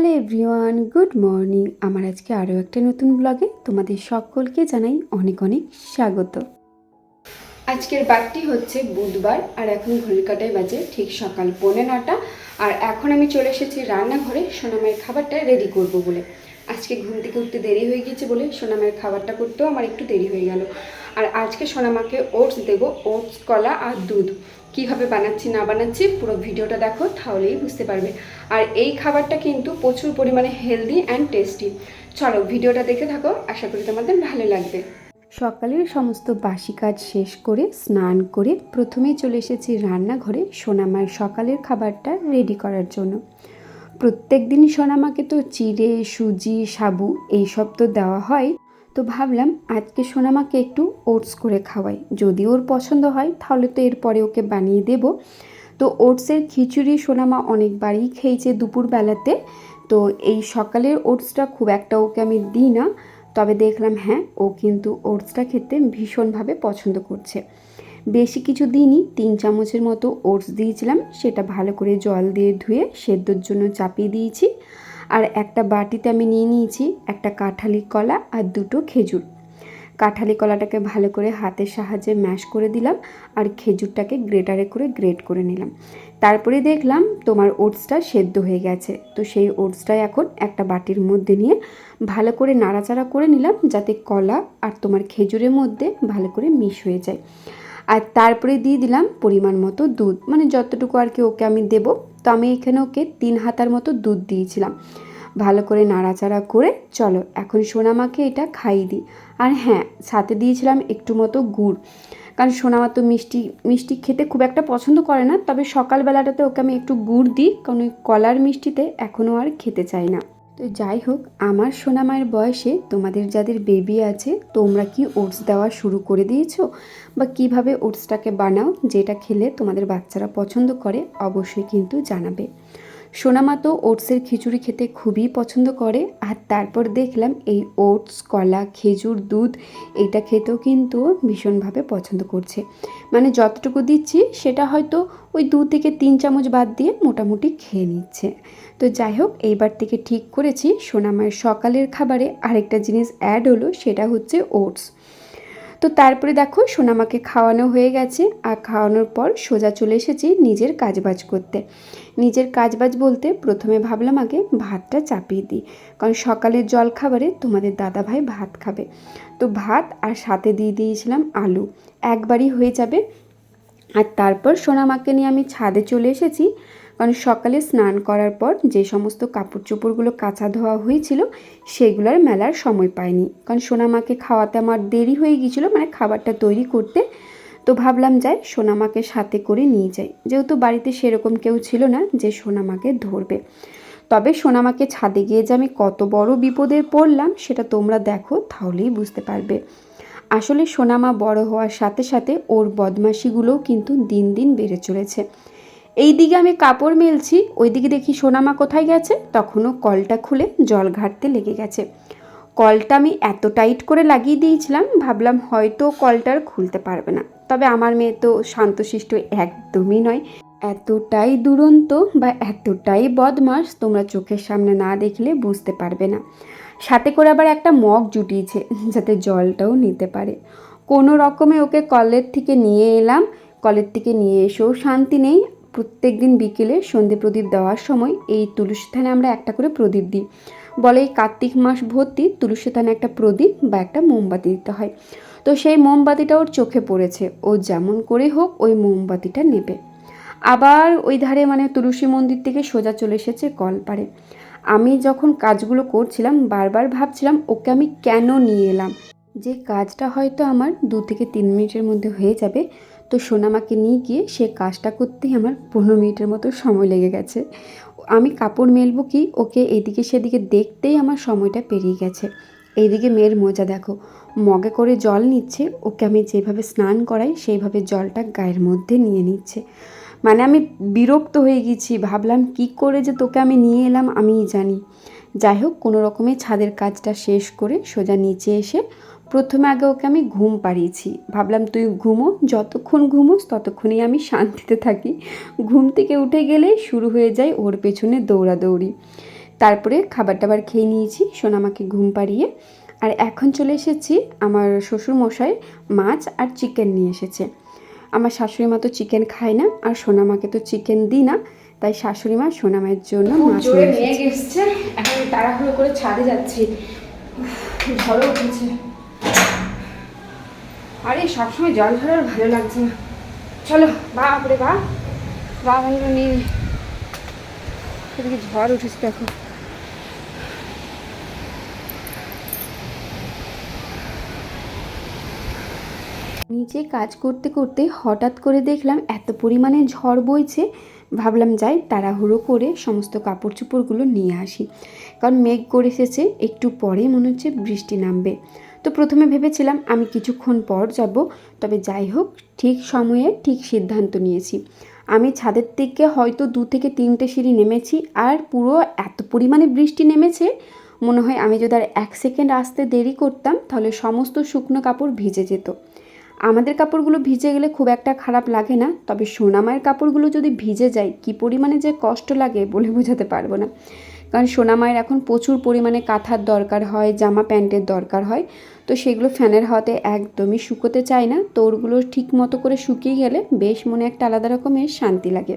Hello everyone, good morning. আমার আজকে আরও একটা নতুন ব্লগে তোমাদের সকলকে জানাই অনেক অনেক স্বাগত। আজকের বারটি হচ্ছে বুধবার, আর এখন ঘড়ির কাটায় বাজে ঠিক সকাল পৌনে নটা। আর এখন আমি চলে এসেছি রান্নাঘরে, সোনামায়ের খাবারটা রেডি করব বলে। আজকে ঘুম থেকে উঠতে দেরি হয়ে গিয়েছে বলে সোনামায়ের খাবারটা করতেও আমার একটু দেরি হয়ে গেল। আর আজকে সোনামাকে ওটস দেবো ওটস কলা আর দুধ। কীভাবে বানাচ্ছি, না বানাচ্ছি, পুরো ভিডিওটা দেখো, তাহলেই বুঝতে পারবে। আর এই খাবারটা কিন্তু প্রচুর পরিমাণে হেলদি অ্যান্ড টেস্টি চলো ভিডিওটা দেখে থাকো, আশা করি তোমাদের ভালো লাগবে। সকালের সমস্ত বাসি কাজ শেষ করে, স্নান করে প্রথমেই চলে এসেছি রান্নাঘরে সোনামার সকালের খাবারটা রেডি করার জন্য। প্রত্যেক দিন সোনামাকে তো চিড়ে, সুজি, সাবু, এইসব তো দেওয়া হয়। তো ভাবলাম আজকে সোনামাকে একটু ওটস করে খাওয়াই। যদি ওর পছন্দ হয়, তাহলে তো এরপরে ওকে বানিয়ে দেব। তো ওটসের খিচুড়ি সোনামা অনেকবারই খেয়েছে দুপুরবেলাতে। তো এই সকালের ওটসটা খুব একটা ওকে আমি দিই না। তবে দেখলাম হ্যাঁ ও কিন্তু ওটসটা খেতে ভীষণভাবে পছন্দ করছে। বেশি কিছু দিনই তিন চামচের মতো ওটস দিয়েছিলাম। সেটা ভালো করে জল দিয়ে ধুয়ে সেদ্ধর জন্য চাপিয়ে দিয়েছি। আর একটা বাটিতে আমি নিয়ে নিয়েছি একটা কাঁঠালি কলা আর দুটো খেজুর। কাঁঠালি কলাটাকে ভালো করে হাতের সাহায্যে ম্যাশ করে দিলাম আর খেজুরটাকে গ্রেটারে করে গ্রেট করে নিলাম। তারপরে দেখলাম তোমার ওটসটা সেদ্ধ হয়ে গেছে। তো সেই ওটসটা এখন একটা বাটির মধ্যে নিয়ে ভালো করে নাড়াচাড়া করে নিলাম যাতে কলা আর তোমার খেজুরের মধ্যে ভালো করে মিশ হয়ে যায়। আর তারপরে দিয়ে দিলাম পরিমাণ মতো দুধ। মানে যতটুকু আর কি ওকে আমি দেব তো আমি এখানে ওকে তিন হাতার মতো দুধ দিয়েছিলাম। ভালো করে নাড়াচাড়া করে, চলো, এখন সোনামাকে এটা খাইয়ে দিই। আর হ্যাঁ সাথে দিয়েছিলাম একটু মতো গুড়। কারণ সোনামা তো মিষ্টি মিষ্টি খেতে খুব একটা পছন্দ করে না। তবে সকালবেলাটাতে ওকে আমি একটু গুড় দিই, কারণ ওই কলার মিষ্টিতে এখনও আর খেতে চাই না। তো যাই হোক, আমার সোনামায়ের বয়সে তোমাদের যাদের বেবি আছে, তোমরা কি ওটস দেওয়া শুরু করে দিয়েছ? বা কীভাবে ওটসটাকে বানাও, যেটা খেলে তোমাদের বাচ্চারা পছন্দ করে, অবশ্যই কিন্তু জানাবে। সোনামা তো ওটসের খিচুড়ি খেতে খুবই পছন্দ করে, আর তারপর দেখলাম এই ওটস কলা, খেজুর, দুধ, এটা খেতেও কিন্তু ভীষণভাবে পছন্দ করছে। মানে যতটুকু দিচ্ছি, সেটা হয়তো ওই দু থেকে তিন চামচ বাদ দিয়ে মোটামুটি খেয়ে নিচ্ছে। তো যাই হোক, এইবার থেকে ঠিক করেছি সোনামায়ের সকালের খাবারে আরেকটা জিনিস অ্যাড হলো, সেটা হচ্ছে ওটস তো তারপরে দেখো সোনামাকে খাওয়ানো হয়ে গেছে, আর খাওয়ানোর পর সোজা চলে এসেছি নিজের কাজবাজ করতে। নিজের কাজবাজ বলতে প্রথমে ভাবলাম আগে ভাতটা চাপিয়ে দিই, কারণ সকালের জল খাবারে তোমাদের দাদা ভাই ভাত খাবে। তো ভাত আর সাথে দিয়ে দিয়েছিলাম আলু। একবারই হয়ে যাবে আর তারপর সোনামাকে নিয়ে আমি ছাদে চলে এসেছি। কারণ সকালে স্নান করার পর যে সমস্ত কাপড় চোপড়গুলো কাঁচা ধোয়া হয়েছিল, সেগুলোর মেলার সময় পাইনি। কারণ সোনামাকে খাওয়াতে আমার দেরি হয়ে গিয়েছিল মানে খাবারটা তৈরি করতে। তো ভাবলাম যাই, সোনামাকে সাথে করে নিয়ে যাই। যেহেতু বাড়িতে সেরকম কেউ ছিল না যে সোনামাকে ধরবে। তবে সোনামাকে ছাদে গিয়ে যে আমি কত বড় বিপদে পড়লাম, সেটা তোমরা দেখো, তাহলেই বুঝতে পারবে। আসলে সোনামা বড় হওয়ার সাথে সাথে ওর বদমাশিগুলোও কিন্তু দিন দিন বেড়ে চলেছে। এই দিকে আমি কাপড় মেলছি ওইদিকে দেখি সোনামা কোথায় গেছে? তখনও কলটা খুলে জল ঘাটতে লেগে গেছে। কলটা আমি এত টাইট করে লাগিয়ে দিয়েছিলাম, ভাবলাম হয়তো কলটার খুলতে পারবে না। তবে আমার মেয়ে তো শান্তশিষ্ট একদমই নয়। এতটাই দুরন্ত বা এতটাই বদমাস তোমরা চোখের সামনে না দেখলে বুঝতে পারবে না। সাথে করে আবার একটা মগ জুটিয়েছে, যাতে জলটাও নিতে পারে। কোনো রকমে ওকে কলের থেকে নিয়ে এলাম। কলের থেকে নিয়ে এসেও শান্তি নেই। প্রত্যেক দিন বিকেলে সন্ধে প্রদীপ দেওয়ার সময় এই তুলসী থানে আমরা একটা করে প্রদীপ দিই। বলে এই কার্তিক মাস ভর্তি তুলসী থানে একটা প্রদীপ বা একটা মোমবাতি দিতে হয়। তো সেই মোমবাতিটা ওর চোখে পড়েছে। ও যেমন করে হোক ওই মোমবাতিটা নেবে। আবার ওই ধারে মানে তুলসী মন্দির থেকে সোজা চলে এসেছে কলপাড়ে। আমি যখন কাজগুলো করছিলাম, বারবার ভাবছিলাম, ওকে আমি কেন নিয়ে এলাম? যে কাজটা হয়তো আমার দু থেকে তিন মিনিটের মধ্যে হয়ে যাবে, তো সোনামাকে নিয়ে গিয়ে সে কাজটা করতেই আমার পনেরো মিনিটের মতো সময় লেগে গেছে। আমি কাপড় মেলবো কি, ওকে এদিকে সেদিকে দেখতেই আমার সময়টা পেরিয়ে গেছে। এইদিকে মেয়ের মজা দেখো, মগে করে জল নিচ্ছে, ওকে আমি যেভাবে স্নান করাই, সেইভাবে জলটা গায়ের মধ্যে নিয়ে নিচ্ছে। মানে আমি বিরক্ত হয়ে গেছি, ভাবলাম কি করে যে তোকে আমি নিয়ে এলাম আমিই জানি। যাই হোক, কোনো রকমের ছাদের কাজটা শেষ করে সোজা নিচে এসে প্রথমে আগে ওকে আমি ঘুম পাড়িয়েছি। ভাবলাম তুই ঘুমো, যতক্ষণ ঘুমোস ততক্ষণই আমি শান্তিতে থাকি। ঘুম থেকে উঠে গেলে শুরু হয়ে যায় ওর পেছনে দৌড়াদৌড়ি। তারপরে খাবার টাবার খেয়ে নিয়েছি সোনামাকে ঘুম পাড়িয়ে। আর এখন চলে এসেছি আমার শ্বশুর মশাই মাছ আর চিকেন নিয়ে এসেছে। আমার শাশুড়ি মা তো চিকেন খায় না আর সোনামাকে তো চিকেন দিই না তাই শাশুড়ি মা সোনামায়ের জন্য মাছ নিয়ে এসেছে। এখন তাড়াহুড়ো করে ছাদে যাচ্ছি। ঝড়ও উঠেছে। আরে সবসময় জল আর ভালো লাগছে না। চলো বাপরে বা বা। বন্ধুরা নিয়ে এদিকে ঝড় উঠেছে দেখো। নিচে কাজ করতে করতে হঠাৎ করে দেখলাম এত পরিমাণে ঝড় বইছে। ভাবলাম যাই তাড়াহুড়ো করে সমস্ত কাপড় চোপড়গুলো নিয়ে আসি। কারণ মেঘ করে এসেছে, একটু পরে মনে হচ্ছে বৃষ্টি নামবে। তো প্রথমে ভেবেছিলাম আমি কিছুক্ষণ পর যাব, তবে যাই হোক, ঠিক সময়ে ঠিক সিদ্ধান্ত নিয়েছি। আমি ছাদের থেকে হয়তো দু থেকে তিনটে সিঁড়ি নেমেছি, আর পুরো এত পরিমাণে বৃষ্টি নেমেছে, মনে হয় আমি যদি আর এক সেকেন্ড আসতে দেরি করতাম, তাহলে সমস্ত শুকনো কাপড় ভিজে যেত। আমাদের কাপড়গুলো ভিজে গেলে খুব একটা খারাপ লাগে না, তবে সোনামায়ের কাপড়গুলো যদি ভিজে যায়, কি পরিমাণে যে কষ্ট লাগে বলে বোঝাতে পারব না। কারণ সোনামায়ের এখন প্রচুর পরিমাণে কাঁথার দরকার হয়, জামা প্যান্টের দরকার হয়, তো সেগুলো ফ্যানের হাতে একদমই শুকোতে চায় না, তো ওরগুলো ঠিক মতো করে শুকিয়ে গেলে বেশ মনে একটা আলাদা রকমের শান্তি লাগে।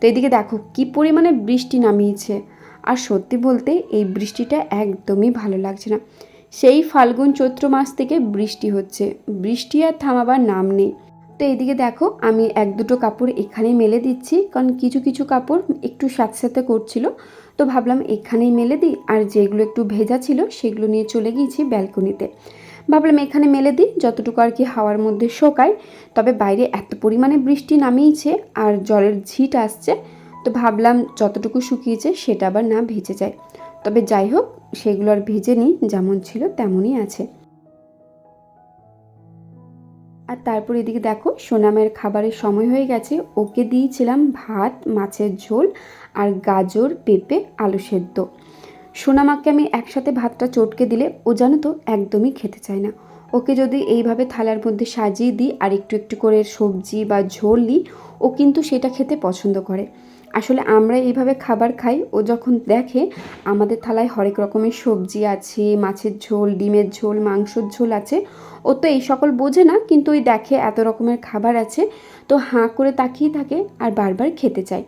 তো এদিকে দেখো, কি পরিমাণে বৃষ্টি নামিয়েছে। আর সত্যি বলতে এই বৃষ্টিটা একদমই ভালো লাগছে না। সেই ফাল্গুন চৈত্র মাস থেকে বৃষ্টি হচ্ছে। বৃষ্টি আর থামাবার নাম নেই। তো এইদিকে দেখো, আমি এক দুটো কাপড় এখানেই মেলে দিচ্ছি, কারণ কিছু কিছু কাপড় একটু স্যাঁতস্যাঁতে করছিল। তো ভাবলাম এখানেই মেলে দিই, আর যেগুলো একটু ভেজা ছিল সেগুলো নিয়ে চলে গিয়েছি ব্যালকনিতে। ভাবলাম এখানে মেলে দিই, যতটুকু আর কি হাওয়ার মধ্যে শোকায়, তবে বাইরে এত পরিমাণে বৃষ্টি নামিয়েছে আর জলের ঝিট আসছে। তো ভাবলাম যতটুকু শুকিয়েছে সেটা আবার না ভেজে যায় তবে যাই হোক সেগুলো আর ভেজে নিই, যেমন ছিল তেমনই আছে। আর তারপর এদিকে দেখো, সোনামের খাবারের সময় হয়ে গেছে। ওকে দিয়েছিলাম ভাত, মাছের ঝোল আর গাজর, পেঁপে, আলু সেদ্ধ। সোনামাকে আমি একসাথে ভাতটা চটকে দিলে ও জানো তো একদমই খেতে চায় না। ওকে যদি এইভাবে থালার মধ্যে সাজিয়ে দিই আর একটু একটু করে সবজি বা ঝোল নিই, ও কিন্তু সেটা খেতে পছন্দ করে। আসলে আমরা এইভাবে খাবার খাই, ও যখন দেখে আমাদের থালায় হরেক রকমের সবজি আছে, মাছের ঝোল, ডিমের ঝোল, মাংসর ঝোল আছে, ও তো এই সকল বোঝে না, কিন্তু ওই দেখে এত রকমের খাবার আছে, তো হাঁ করে তাকিয়ে থাকে আর বারবার খেতে চায়।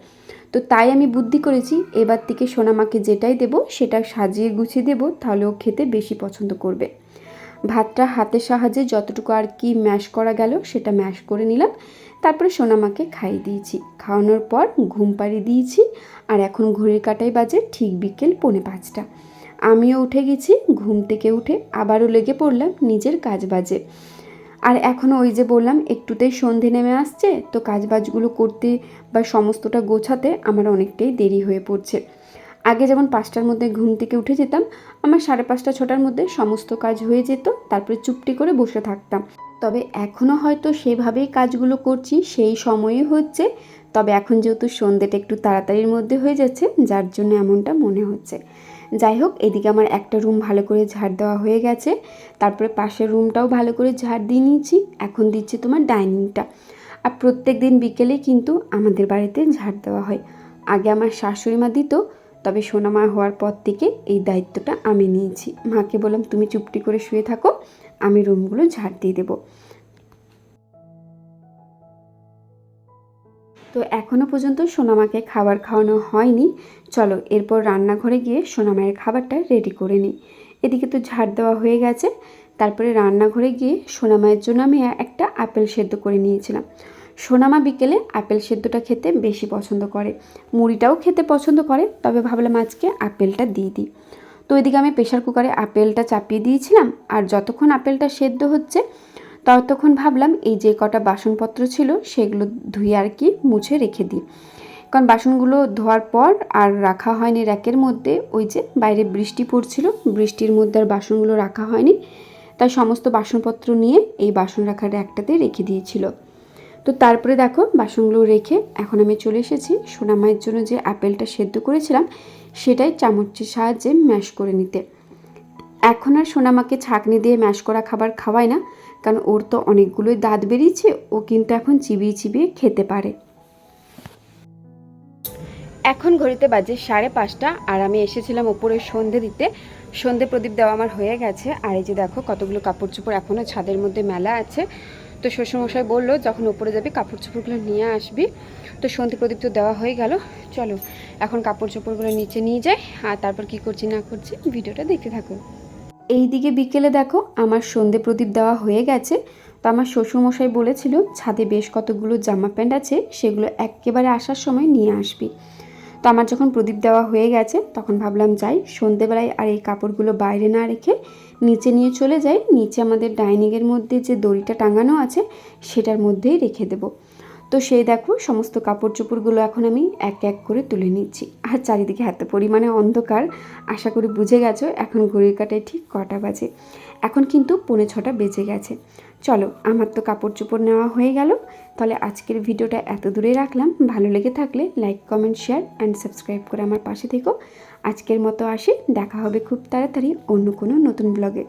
তো তাই আমি বুদ্ধি করেছি, এবার থেকে সোনামাকে যেটাই দেব, সেটা সাজিয়ে গুছিয়ে দেবো, তাহলে ও খেতে বেশি পছন্দ করবে। ভাতটা হাতের সাহায্যে যতটুকু আর কি ম্যাশ করা গেল, সেটা ম্যাশ করে নিলাম। তারপরে সোনামাকে খাইয়ে দিয়েছি। খাওয়ানোর পর ঘুম পাড়িয়ে দিয়েছি আর এখন ঘড়ির কাটাই বাজে ঠিক বিকেল পৌনে পাঁচটা। আমিও উঠে গেছি, ঘুম থেকে উঠে আবারও লেগে পড়লাম নিজের কাজ বাজে আর এখনও ওই যে বললাম, একটুতেই সন্ধে নেমে আসছে, তো কাজবাজগুলো করতে বা সমস্তটা গোছাতে আমার অনেকটাই দেরি হয়ে পড়ছে। আগে যেমন পাঁচটার মধ্যে ঘুম থেকে উঠে যেতাম, আমার সাড়ে পাঁচটা, ছটার মধ্যে সমস্ত কাজ হয়ে যেত, তারপরে চুপটি করে বসে থাকতাম। তবে এখনও হয়তো সেভাবেই কাজগুলো করছি, সেই সময়ই হচ্ছে। তবে এখন যেহেতু সন্ধ্যেটা একটু তাড়াতাড়ির মধ্যে হয়ে যাচ্ছে, যার জন্য এমনটা মনে হচ্ছে। যাই হোক, এদিকে আমার একটা রুম ভালো করে ঝাড় দেওয়া হয়ে গেছে। তারপরে পাশের রুমটাও ভালো করে ঝাড় দিয়ে নিয়েছি। এখন দিচ্ছি তোমার ডাইনিংটা। আর প্রত্যেক দিন বিকেলে কিন্তু আমাদের বাড়িতে ঝাড় দেওয়া হয়। আগে আমার শাশুড়ি মা দিত তবে সোনামা হওয়ার পর থেকে এই দায়িত্বটা আমি নিয়েছি। মাকে বললাম, তুমি চুপটি করে শুয়ে থাকো, আমি রুমগুলো ঝাড় দিয়ে দেবো। তো এখনও পর্যন্ত সোনামাকে খাবার খাওয়ানো হয়নি। চলো, এরপর রান্নাঘরে গিয়ে সোনামায়ের খাবারটা রেডি করে নিই। এদিকে তো ঝাড় দেওয়া হয়ে গেছে। তারপরে রান্নাঘরে গিয়ে সোনামায়ের জন্য আমি একটা আপেল সেদ্ধ করে নিয়েছিলাম। সোনামা বিকেলে আপেল সেদ্ধটা খেতে বেশি পছন্দ করে। মুড়িটাও খেতে পছন্দ করে, তবে ভাবলাম আজকে আপেলটা দিয়ে দিই। তো এদিকে আমি প্রেশার কুকারে আপেলটা চাপিয়ে দিয়েছিলাম, আর যতক্ষণ আপেলটা সেদ্ধ হচ্ছে, ততক্ষণ ভাবলাম এই যে কটা বাসনপত্র ছিল, সেগুলো ধুয়ে আর কি মুছে রেখে দিই। কারণ বাসনগুলো ধোয়ার পর আর রাখা হয়নি র্যাকের মধ্যে, ওই যে বাইরে বৃষ্টি পড়ছিল, বৃষ্টির মধ্যে আর বাসনগুলো রাখা হয়নি, তাই সমস্ত বাসনপত্র নিয়ে এই বাসন রাখার র্যাকটাতে রেখে দিয়েছিল। তো তারপরে দেখো বাসনগুলো রেখে এখন আমি চলে এসেছি সোনামায়ের জন্য যে আপেলটা সেদ্ধ করেছিলাম, সেটাই চামচের সাহায্যে ম্যাশ করে নিতে। এখন আর সোনামাকে ছাঁকনি দিয়ে ম্যাশ করা খাবার খাওয়ায় না, কারণ ওর তো অনেকগুলোই দাঁত বেরিয়েছে, ও কিন্তু এখন চিবিয়ে চিবিয়ে খেতে পারে। এখন ঘড়িতে বাজে সাড়ে পাঁচটা আর আমি এসেছিলাম ওপরে সন্ধে দিতে। সন্ধে প্রদীপ দেওয়া আমার হয়ে গেছে, আর এই যে দেখো কতগুলো কাপড় চোপড় এখনও ছাদের মধ্যে মেলা আছে। তো শ্বশুরমশাই বলল, যখন উপরে যাবি কাপড় চোপড়গুলো নিয়ে আসবি। তো সন্ধে প্রদীপ তো দেওয়া হয়ে গেল। চলো, এখন কাপড় চোপড়গুলো নিচে নিয়ে যাই, আর তারপর কি করছি না করছি ভিডিওটা দেখতে থাকো। এই দিকে বিকেলে দেখো, আমার সন্ধে প্রদীপ দেওয়া হয়ে গেছে। তো আমার শ্বশুরমশাই বলেছিল, ছাদে বেশ কতগুলো জামা প্যান্ট আছে, সেগুলো একেবারে আসার সময় নিয়ে আসবি। তো আমার যখন প্রদীপ দেওয়া হয়ে গেছে, তখন ভাবলাম যাই। সন্ধেবেলায় আর এই কাপড়গুলো বাইরে না রেখে নিচে নিয়ে চলে যাই। নিচে আমাদের ডাইনিংয়ের মধ্যে যে দড়িটা টাঙানো আছে, সেটার মধ্যেই রেখে দেবো। তো সেই দেখো, সমস্ত কাপড় চোপড়গুলো এখন আমি এক এক করে তুলে নিচ্ছি। আর চারিদিকে এত পরিমাণে অন্ধকার, আশা করি বুঝে গেছো, এখন ঘড়ির কাটায় ঠিক কটা বাজে। এখন কিন্তু পৌনে ছটা বেজে গেছে। চলো, আমার তো কাপড় চোপড় নেওয়া হয়ে গেল। তাহলে আজকের ভিডিওটা এত দূরে রাখলাম। ভালো লেগে থাকলে like comment share and subscribe করে আমার পাশে থেকো। আজকের মতো আসি, দেখা হবে খুব তাড়াতাড়ি অন্য কোনো নতুন ব্লগে